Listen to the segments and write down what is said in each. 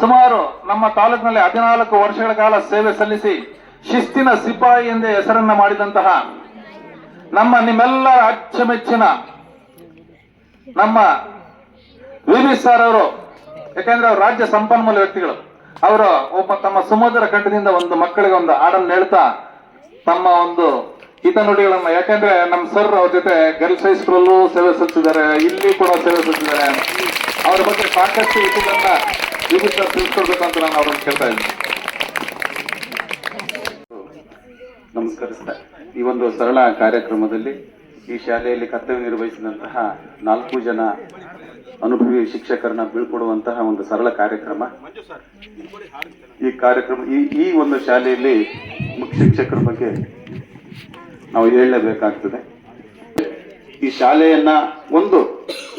ಸುಮಾರು ನಮ್ಮ ತಾಲೂಕಿನಲ್ಲಿ ಹದಿನಾಲ್ಕು ವರ್ಷಗಳ ಕಾಲ ಸೇವೆ ಸಲ್ಲಿಸಿ ಶಿಸ್ತಿನ ಸಿಪಾಯಿ ಎಂದೇ ಹೆಸರನ್ನ ಮಾಡಿದಂತಹ ನಮ್ಮ ನಿಮ್ಮೆಲ್ಲರ ಅಚ್ಚುಮೆಚ್ಚಿನ ನಮ್ಮ ವಿ ವಿ ಸರ್ ಅವರು, ಯಾಕಂದ್ರೆ ಅವರು ರಾಜ್ಯ ಸಂಪನ್ಮೂಲ ವ್ಯಕ್ತಿಗಳು. ಅವರು ಒಬ್ಬ ತಮ್ಮ ಸುಮಧುರ ಕಂಠದಿಂದ ಒಂದು ಮಕ್ಕಳಿಗೆ ಒಂದು ಹಾಡನ್ನು ಹೇಳ್ತಾ ತಮ್ಮ ಒಂದು ಹಿತ ನುಡಿಗಳನ್ನ, ಯಾಕಂದ್ರೆ ನಮ್ಮ ಸರ್ ಅವ್ರ ಜೊತೆ ಗರ್ಲ್ಸ್ ಹೈಸ್ಕೂಲಲ್ಲೂ ಸೇವೆ ಸಲ್ಲಿಸಿದ್ದಾರೆ, ಇಲ್ಲಿ ಕೂಡ ಸೇವೆ ಸಲ್ಲಿಸಿದ್ದಾರೆ. ಅವರ ಬಗ್ಗೆ ಸಾಕಷ್ಟು ಇದನ್ನ ವಿ ಸರ್ ತಿಳಿಸ್ಕೊಡ್ಬೇಕು ಅಂತ ನಾನು ಅವ್ರನ್ನ ಕೇಳ್ತಾ ನಮಸ್ಕರಿಸ್ತಾ. ಈ ಒಂದು ಸರಳ ಕಾರ್ಯಕ್ರಮದಲ್ಲಿ ಈ ಶಾಲೆಯಲ್ಲಿ ಕರ್ತವ್ಯ ನಿರ್ವಹಿಸಿದಂತಹ ನಾಲ್ಕು ಜನ ಅನುಭವಿ ಶಿಕ್ಷಕರನ್ನ ಬೀಳ್ಕೊಡುವಂತಹ ಒಂದು ಸರಳ ಕಾರ್ಯಕ್ರಮ. ಈ ಕಾರ್ಯಕ್ರಮ, ಈ ಈ ಒಂದು ಶಾಲೆಯಲ್ಲಿ ಮುಖ್ಯ ಶಿಕ್ಷಕರ ಬಗ್ಗೆ ನಾವು ಹೇಳಲೇಬೇಕಾಗ್ತದೆ. ಈ ಶಾಲೆಯನ್ನ ಒಂದು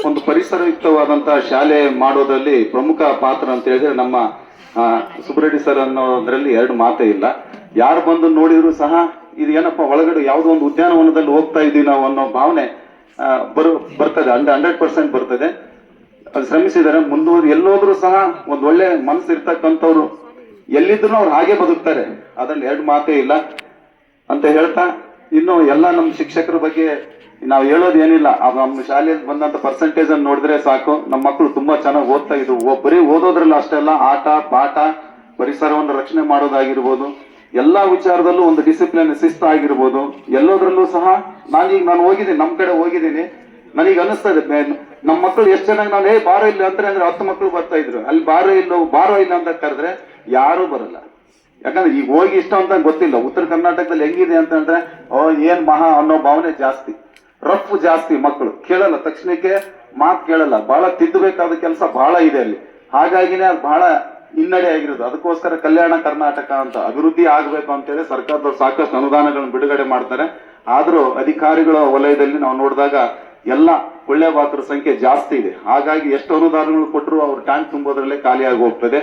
ಒಂದು ಪರಿಸರಯುಕ್ತವಾದಂತಹ ಶಾಲೆ ಮಾಡೋದ್ರಲ್ಲಿ ಪ್ರಮುಖ ಪಾತ್ರ ಅಂತ ಹೇಳಿದ್ರೆ ನಮ್ಮ ಸುಬ್ರೆಡ್ಡಿ ಸರ್ ಅನ್ನೋದ್ರಲ್ಲಿ ಎರಡು ಮಾತೇ ಇಲ್ಲ. ಯಾರು ಬಂದು ನೋಡಿದ್ರು ಸಹ ಇದು ಏನಪ್ಪ, ಒಳಗಡೆ ಯಾವುದೋ ಒಂದು ಉದ್ಯಾನವನದಲ್ಲಿ ಹೋಗ್ತಾ ಇದ್ದೀವಿ ನಾವು ಅನ್ನೋ ಭಾವನೆ ಬರು, ಬರ್ತದೆ. ಅಂದ್ರೆ ಹಂಡ್ರೆಡ್ ಪರ್ಸೆಂಟ್ ಬರ್ತದೆ. ಅದು ಶ್ರಮಿಸಿದ್ದಾರೆ. ಮುಂದುವರೆ, ಎಲ್ಲೋದ್ರೂ ಸಹ ಒಂದು ಒಳ್ಳೆ ಮನಸ್ಸು ಇರ್ತಕ್ಕಂಥವ್ರು ಎಲ್ಲಿದ್ರು ಅವ್ರು ಹಾಗೆ ಬದುಕ್ತಾರೆ. ಅದ್ರಲ್ಲಿ ಎರಡು ಮಾತೇ ಇಲ್ಲ ಅಂತ ಹೇಳ್ತಾ, ಇನ್ನು ಎಲ್ಲ ನಮ್ಮ ಶಿಕ್ಷಕರ ಬಗ್ಗೆ ನಾವು ಹೇಳೋದು ಏನಿಲ್ಲ ನಮ್ಮ ಶಾಲೆಯಲ್ಲಿ ಬಂದಂತ ಪರ್ಸೆಂಟೇಜ್ ಅನ್ನು ನೋಡಿದ್ರೆ ಸಾಕು. ನಮ್ಮ ಮಕ್ಕಳು ತುಂಬಾ ಚೆನ್ನಾಗಿ ಓದ್ತಾ ಇದ್ರು. ಬರೀ ಓದೋದ್ರಲ್ಲಿ ಅಷ್ಟೇ ಅಲ್ಲ, ಆಟ, ಪಾಠ, ಪರಿಸರವನ್ನು ರಕ್ಷಣೆ ಮಾಡೋದಾಗಿರ್ಬೋದು. ಎಲ್ಲಾ ವಿಚಾರದಲ್ಲೂ ಒಂದು ಡಿಸಿಪ್ಲಿನ್ ಶಿಸ್ತು ಆಗಿರ್ಬೋದು ಎಲ್ಲೋದ್ರಲ್ಲೂ ಸಹ ನಾನೀಗ ನಾನು ಹೋಗಿದ್ದೀನಿ ನಮ್ಮ ಕಡೆ ಹೋಗಿದ್ದೀನಿ. ನನಗೆ ಅನಿಸ್ತಾ ಇದೆ ನಮ್ಮ ಮಕ್ಕಳು ಎಷ್ಟು ಚೆನ್ನಾಗಿ ನಾನು, ಏ, ಬಾರ ಇಲ್ಲ ಅಂದ್ರೆ ಅಂದ್ರೆ ಹತ್ತು ಮಕ್ಕಳು ಬರ್ತಾ ಇದ್ರು. ಅಲ್ಲಿ ಬಾರ ಇಲ್ಲ, ಬಾರೋ ಇಲ್ಲ ಅಂತ ಕರೆದ್ರೆ ಯಾರೂ ಬರಲ್ಲ. ಯಾಕಂದ್ರೆ ಈಗ ಹೋಗಿ ಇಷ್ಟ ಅಂತ ಗೊತ್ತಿಲ್ಲ. ಉತ್ತರ ಕರ್ನಾಟಕದಲ್ಲಿ ಹೆಂಗಿದೆ ಅಂತಂದ್ರೆ ಓ, ಏನ್ ಮಹಾ ಅನ್ನೋ ಭಾವನೆ ಜಾಸ್ತಿ. ರಫ್ ಜಾಸ್ತಿ ಮಕ್ಕಳು. ಕೇಳಲ್ಲ, ತಕ್ಷಣಕ್ಕೆ ಮಾತು ಕೇಳಲ್ಲ. ಬಹಳ ತಿದ್ದಬೇಕಾದ ಕೆಲಸ ಬಹಳ ಇದೆ ಅಲ್ಲಿ. ಹಾಗಾಗಿನೇ ಅದು ಬಹಳ ಹಿನ್ನಡೆ ಆಗಿರೋದು. ಅದಕ್ಕೋಸ್ಕರ ಕಲ್ಯಾಣ ಕರ್ನಾಟಕ ಅಂತ ಅಭಿವೃದ್ಧಿ ಆಗಬೇಕು ಅಂತೇಳಿ ಸರ್ಕಾರದವ್ರು ಸಾಕಷ್ಟು ಅನುದಾನಗಳನ್ನು ಬಿಡುಗಡೆ ಮಾಡ್ತಾರೆ. ಆದರೂ ಅಧಿಕಾರಿಗಳ ವಲಯದಲ್ಲಿ ನಾವು ನೋಡಿದಾಗ ಎಲ್ಲ ಒಳ್ಳೆ ಪಾತ್ರ ಸಂಖ್ಯೆ ಜಾಸ್ತಿ ಇದೆ. ಹಾಗಾಗಿ ಎಷ್ಟು ಅನುದಾನಗಳು ಕೊಟ್ಟರು ಅವ್ರ ಟ್ಯಾಂಕ್ ತುಂಬೋದ್ರಲ್ಲೇ ಖಾಲಿಯಾಗಿ ಹೋಗ್ತದೆ.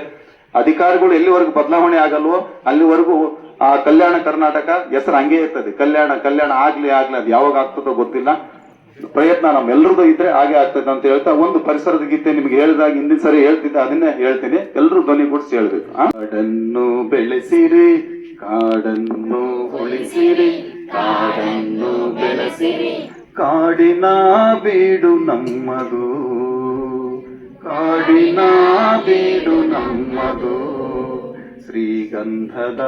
ಅಧಿಕಾರಿಗಳು ಎಲ್ಲಿವರೆಗೂ ಬದಲಾವಣೆ ಆಗಲ್ವೋ, ಅಲ್ಲಿವರೆಗೂ ಆ ಕಲ್ಯಾಣ ಕರ್ನಾಟಕ ಹೆಸರು ಹಂಗೆ ಇರ್ತದೆ. ಕಲ್ಯಾಣ ಕಲ್ಯಾಣ ಆಗ್ಲಿ ಆಗ್ಲಿ, ಅದು ಯಾವಾಗ ಆಗ್ತದೋ ಗೊತ್ತಿಲ್ಲ. ಪ್ರಯತ್ನ ನಮ್ಮೆಲ್ಲರದು ಇದ್ರೆ ಹಾಗೆ ಆಗ್ತದೆ ಅಂತ ಹೇಳ್ತಾ ಒಂದು ಪರಿಸರದ ಗೀತೆ ನಿಮ್ಗೆ ಹೇಳಿದಾಗ ಹಿಂದಿನ ಸರಿ ಹೇಳ್ತಿದ್ದೆ, ಅದನ್ನೇ ಹೇಳ್ತೀನಿ. ಎಲ್ಲರೂ ಧ್ವನಿ ಗುಡಿಸಿ ಹೇಳ್ಬೇಕು ಕಾಡನ್ನು ಬೆಳೆಸಿರಿ, ಕಾಡನ್ನು ಉಳಿಸಿರಿ, ಕಾಡನ್ನು ಬೆಳೆಸಿರಿ. ಕಾಡಿನ ಬೀಡು ನಮ್ಮದು, ಕಾಡಿನ ಬೀಡು ನಮ್ಮದು. ಶ್ರೀಗಂಧದ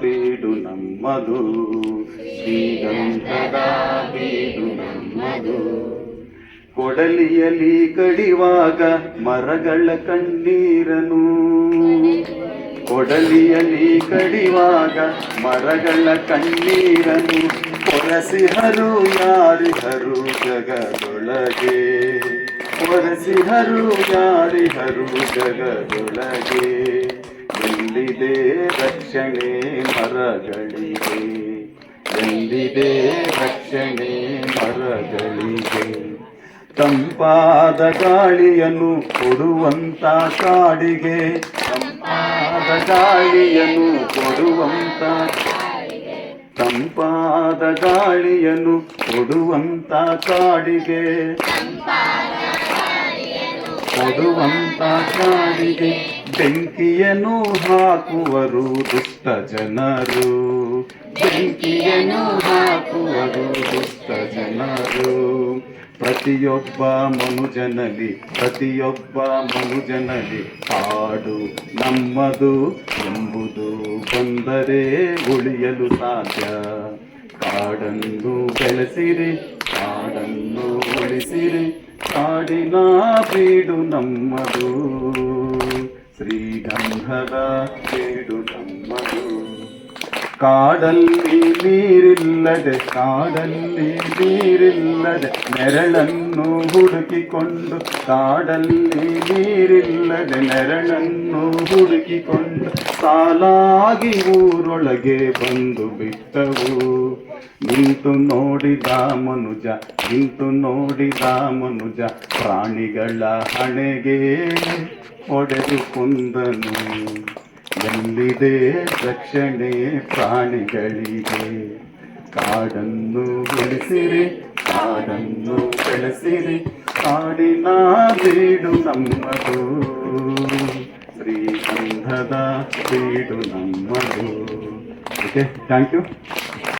ಬೀಡು ನಮ್ಮದು. ಶ್ರೀಗಂಧದ ಬೀಡು ನಮ್ಮದು. ಕೊಡಲಿಯಲಿ ಕಡಿವಾಗ ಮರಗಳ ಕಣ್ಣೀರನು. ಕೊಡಲಿಯಲಿ ಕಡಿವಾಗ ಮರಗಳ ಕಣ್ಣೀರನು. ಕೊರಸಿಹರು ಯಾರಿಹರು ಜಗದೊಳಗೆ. ಕೊರಸಿಹರು ಯಾರಿಹರು ಜಗದೊಳಗೆ. ಎಲ್ಲಿದೆ ರಕ್ಷಣೆ ಮರಗಳಿಗೆ. ಎಂದಿದೆ ರಕ್ಷಣೆ ಮರಗಳಿಗೆ. ತಂಪಾದ ಗಾಳಿಯನ್ನು ಕೊಡುವಂತ ಕಾಡಿಗೆ. ತಂಪಾದ ಗಾಳಿಯನ್ನು ಕೊಡುವಂತ ತಂಪಾದ ಗಾಳಿಯನ್ನು ಕೊಡುವಂತ ಕಾಡಿಗೆ. ಕೊಡುವಂತ ಕಾಡಿಗೆ ಬೆಂಕಿಯನ್ನು ಹಾಕುವರು ದುಷ್ಟ ಜನರು. ಬೆಂಕಿಯನ್ನು ಹಾಕುವರು ದುಷ್ಟ ಜನರು. ಪ್ರತಿಯೊಬ್ಬ ಮನುಜನಲ್ಲಿ ಪ್ರತಿಯೊಬ್ಬ ಮನುಜನಲ್ಲಿ ಕಾಡು ನಮ್ಮದು ಎಂಬುದು ಬಂದರೆ ಉಳಿಯಲು ಸಾಧ್ಯ. ಕಾಡನ್ನು ಬೆಳೆಸಿರಿ ಕಾಡನ್ನು ಉಳಿಸಿರಿ. ಕಾಡಿನ ಬೀಡು ನಮ್ಮದು. ಶ್ರೀಗಂಧದ ಬೀಡು ನಮ್ಮದು. ಕಾಡಲ್ಲಿ ನೀರಿಲ್ಲದೆ ಕಾಡಲ್ಲಿ ನೀರಿಲ್ಲದೆ ನೆರಳನ್ನು ಹುಡುಕಿಕೊಂಡು, ಕಾಡಲ್ಲಿ ನೀರಿಲ್ಲದೆ ನೆರಳನ್ನು ಹುಡುಕಿಕೊಂಡು ಸಾಲಾಗಿ ಊರೊಳಗೆ ಬಂದು ಬಿಟ್ಟವು. ನಿಂತು ನೋಡಿದ ಮನುಜ ನಿಂತು ನೋಡಿದ ಮನುಜ ಪ್ರಾಣಿಗಳ ಹಣೆಗೆ ಒಡೆದು ಕುಂದನು ಎಲ್ಲಿದೆ ರಕ್ಷಣೆ ಪ್ರಾಣಿಗಳಿಗೆ ಕಾಡನ್ನು ಬೆಳೆಸಿರಿ ಕಾಡನ್ನು ಬೆಳೆಸಿರಿ ಕಾಡಿನ ಬೀಡು ನಮ್ಮದು ಶ್ರೀಗಂಧದ ಬೀಡು ನಮ್ಮದು ಓಕೆ ಥ್ಯಾಂಕ್ ಯು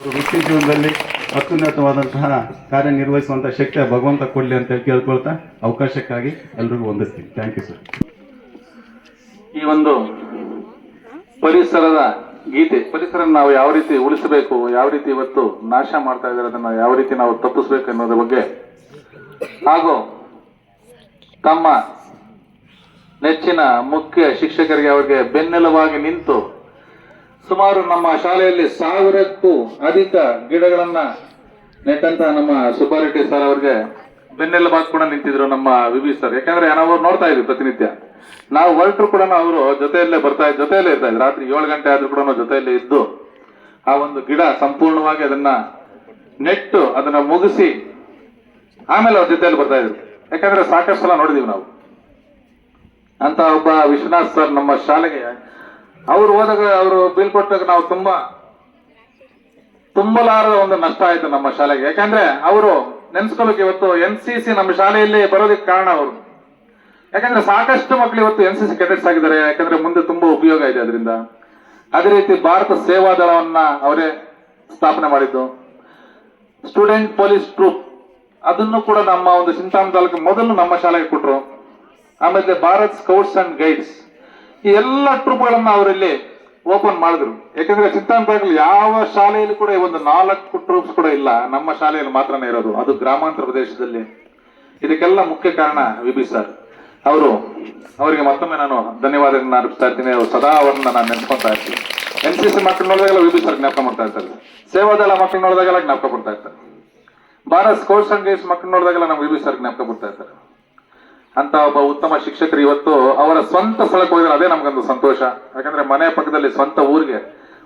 ವೃತ್ತಿ ಜೀವನದಲ್ಲಿ ಅತ್ಯುನ್ನತವಾದಂತಹ ಕಾರ್ಯನಿರ್ವಹಿಸುವಂತಹ ಶಕ್ತಿ ಭಗವಂತ ಕೊಡಲಿ ಅಂತ ಹೇಳಿ ಕೇಳ್ಕೊಳ್ತಾ ಅವಕಾಶಕ್ಕಾಗಿ ಎಲ್ರಿಗೂ ವಂದಿಸ್ತೀನಿ. ಥ್ಯಾಂಕ್ ಯು ಸರ್ ಈ ಒಂದು ಪರಿಸರದ ಗೀತೆ ಪರಿಸರ ನಾವು ಯಾವ ರೀತಿ ಉಳಿಸಬೇಕು, ಯಾವ ರೀತಿ ಇವತ್ತು ನಾಶ ಮಾಡ್ತಾ ಇದ್ದಾರೆ, ಅದನ್ನ ಯಾವ ರೀತಿ ನಾವು ತಪ್ಪಿಸ್ಬೇಕು ಅನ್ನೋದ್ರ ಬಗ್ಗೆ ಹಾಗೂ ತಮ್ಮ ನೆಚ್ಚಿನ ಮುಖ್ಯ ಶಿಕ್ಷಕರಿಗೆ ಅವರಿಗೆ ಬೆನ್ನೆಲುವಾಗಿ ನಿಂತು ಸುಮಾರು ನಮ್ಮ ಶಾಲೆಯಲ್ಲಿ ಸಾವಿರಕ್ಕೂ ಅಧಿಕ ಗಿಡಗಳನ್ನ ನೆಟ್ಟಂತ ನಮ್ಮ ಸುಬ್ಬಾರೆಡ್ಡಿ ಸರ್ ಅವರಿಗೆ ಬೆನ್ನೆಲುಬಾಗಿ ಕೂಡ ನಿಂತಿದ್ರು ನಮ್ಮ ವಿವಿ ಸರ್. ಯಾಕಂದ್ರೆ ನಾವು ನೋಡ್ತಾ ಇದ್ವಿ ಪ್ರತಿನಿತ್ಯ. ನಾವು ಹೊರಟರು ಕೂಡ ಅವರು ಜೊತೆಯಲ್ಲೇ ಬರ್ತಾ ಇದ್, ಜೊತೆಯಲ್ಲೇ ಇರ್ತಾ ಇದ್ರು. ರಾತ್ರಿ ಏಳು ಗಂಟೆ ಆದ್ರೂ ಕೂಡ ಜೊತೆಯಲ್ಲೇ ಇದ್ದು ಆ ಒಂದು ಗಿಡ ಸಂಪೂರ್ಣವಾಗಿ ಅದನ್ನ ನೆಟ್ಟು ಅದನ್ನ ಮುಗಿಸಿ ಆಮೇಲೆ ಅವ್ರ ಜೊತೆಯಲ್ಲಿ ಬರ್ತಾ ಇದ್ರು. ಯಾಕಂದ್ರೆ ಸಾಕಷ್ಟು ಸಲ ನೋಡಿದೀವಿ ನಾವು. ಅಂತ ಒಬ್ಬ ವಿಶ್ವನಾಥ್ ಸರ್ ನಮ್ಮ ಶಾಲೆಗೆ ಅವ್ರು ಹೋದಾಗ ಅವರು ಬೀಳ್ಕೊಟ್ಟಾಗ ನಾವು ತುಂಬಾ ತುಂಬಲಾರದ ಒಂದು ನಷ್ಟ ಆಯ್ತು ನಮ್ಮ ಶಾಲೆಗೆ. ಯಾಕಂದ್ರೆ ಅವರು ನೆನ್ಸ್ಕೊಳ್ಳೋಕೆ ಇವತ್ತು ಎನ್ ಸಿ ಸಿ ನಮ್ಮ ಶಾಲೆಯಲ್ಲಿ ಬರೋದಕ್ಕೆ ಕಾರಣ ಅವರು. ಯಾಕಂದ್ರೆ ಸಾಕಷ್ಟು ಮಕ್ಕಳು ಇವತ್ತು ಎನ್ ಸಿ ಸಿ ಕೆಡೆಟ್ಸ್ ಆಗಿದ್ದಾರೆ, ಯಾಕಂದ್ರೆ ಮುಂದೆ ತುಂಬಾ ಉಪಯೋಗ ಇದೆ ಅದರಿಂದ. ಅದೇ ರೀತಿ ಭಾರತ ಸೇವಾ ದಳವನ್ನ ಅವರೇ ಸ್ಥಾಪನೆ ಮಾಡಿದ್ದು. ಸ್ಟೂಡೆಂಟ್ ಪೊಲೀಸ್ ಟ್ರೂಪ್ ಅದನ್ನು ಕೂಡ ನಮ್ಮ ಒಂದು ಚಿಂತಾಮಣಿ ತಾಲೂಕು ಮೊದಲು ನಮ್ಮ ಶಾಲೆಗೆ ಕೊಟ್ಟರು ಆಮೇಲೆ ಭಾರತ್ ಸ್ಕೌಟ್ಸ್ ಅಂಡ್ ಗೈಡ್ಸ್ ಈ ಎಲ್ಲ ಟ್ರೂಪ್ಗಳನ್ನ ಅವರಲ್ಲಿ ಓಪನ್ ಮಾಡಿದ್ರು. ಯಾಕಂದ್ರೆ ತಾಲೂಕಲ್ಲಿ ಯಾವ ಶಾಲೆಯಲ್ಲಿ ಕೂಡ ಒಂದು ನಾಲ್ಕು ಟ್ರೂಪ್ಸ್ ಕೂಡ ಇಲ್ಲ. ನಮ್ಮ ಶಾಲೆಯಲ್ಲಿ ಮಾತ್ರನೇ ಇರೋದು. ಅದು ಗ್ರಾಮಾಂತರ ಪ್ರದೇಶದಲ್ಲಿ. ಇದಕ್ಕೆಲ್ಲ ಮುಖ್ಯ ಕಾರಣ ವಿಬಿ ಸರ್ ಅವರು, ಅವರಿಗೆ ಮತ್ತೊಮ್ಮೆ ನಾನು ಧನ್ಯವಾದಗಳನ್ನ ಅರ್ಪಿಸ್ತಾ ಇರ್ತೀನಿ. ಅವರು ಸದಾ ಅವರನ್ನ ನಾನು ನೆನ್ಸ್ಕೊಂತಾ ಇರ್ತೀನಿ. ಎನ್ ಸಿ ಸಿ ಮಕ್ಕಳು ನೋಡಿದಾಗೆಲ್ಲ ವಿಬಿ ಸರ್ ಜ್ಞಾಪಕ ಮಾಡ್ತಾ ಇರ್ತಾರೆ. ಸೇವಾದಳ ಮಕ್ಕಳು ನೋಡಿದಾಗೆಲ್ಲ ಜ್ಞಾಪಕ ಬರ್ತಾ ಇರ್ತಾರೆ. ಭಾರತ್ ಸ್ಕೌಟ್ಸ್ ಅಂಡ್ ಗೈಡ್ಸ್ ಮಕ್ಕಳು ನೋಡಿದಾಗೆಲ್ಲ ನಮ್ಗೆ ವಿಬಿ ಸರ್ ಜ್ಞಾಪಕ ಬರ್ತಾ ಇರ್ತಾರೆ. ಅಂತ ಒಬ್ಬ ಉತ್ತಮ ಶಿಕ್ಷಕರು ಇವತ್ತು ಅವರ ಸ್ವಂತ ಸ್ಥಳಕ್ಕೆ ಹೋಗಿದ್ದಾರೆ. ಅದೇ ನಮ್ಗೊಂದು ಸಂತೋಷ. ಯಾಕಂದ್ರೆ ಮನೆ ಪಕ್ಕದಲ್ಲಿ ಸ್ವಂತ ಊರಿಗೆ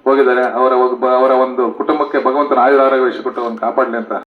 ಹೋಗಿದ್ದಾರೆ. ಅವರ ಅವರ ಒಂದು ಕುಟುಂಬಕ್ಕೆ ಭಗವಂತನ ಆಯುರ ಆರೋಗ್ಯ ಕೊಟ್ಟು ಒಂದು ಕಾಪಾಡಲಿ ಅಂತ.